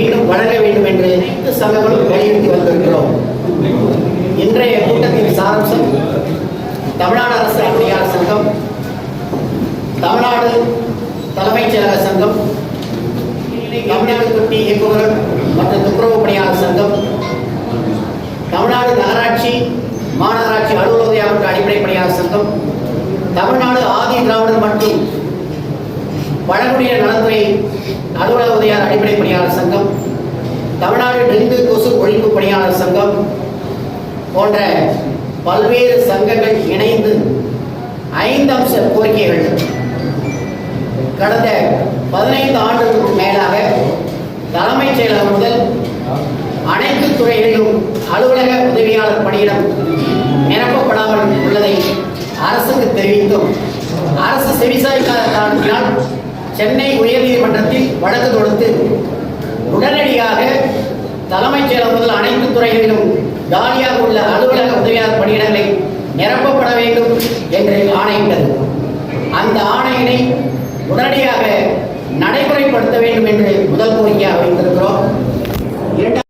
மீண்டும் வழங்க வேண்டும் என்று அனைத்து சங்கங்களும் வலியுறுத்தி வந்திருக்கிறோம். இன்றைய கூட்டத்தின் சாராம்சம் தமிழ்நாடு அரசு பணியாளர் சங்கம் தமிழ்நாடு தலைமைச் செயலக சங்கம் தமிழ்நாடு தொட்டி இயக்குநர்கள் மற்றும் துப்புரவு பணியாளர் சங்கம் தமிழ்நாடு நகராட்சி மாநகராட்சி அலுவலக அடிப்படை பணியாளர் சங்கம் தமிழ்நாடு ஆதி திராவிடர் மற்றும் பழங்குடியினர் நலத்துறை அலுவலக உதவியாளர் அடிப்படை பணியாளர் சங்கம் தமிழ்நாடு டெங்கு கொசு ஒழிப்பு பணியாளர் சங்கம் போன்ற பல்வேறு சங்கங்கள் இணைந்து ஐந்து அம்ச கோரிக்கைகள் கடந்த பதினைந்து ஆண்டுகளுக்கு மேலாக தலைமைச் செயலகம் முதல் அனைத்து துறைகளிலும் அலுவலக உதவியாளர் பணியிடம் நிரப்பப்படாமல் உள்ளதை அரசுக்கு தெரிவித்தும். அரசு செவிசாய்க்காத காரணத்தினால் சென்னை உயர்நீதிமன்றத்தில் வழக்கு தொடுத்து உடனடியாக தலைமைச் செயலர் முதல் அனைத்து துறைகளிலும் காலியாக உள்ள அலுவலக உதவியாளர் பணியிடங்களை நிரப்பப்பட வேண்டும் என்று ஆணையிட்டது. அந்த ஆணையினை உடனடியாக நடைமுறைப்படுத்த வேண்டும் என்று முதல் கோரிக்கை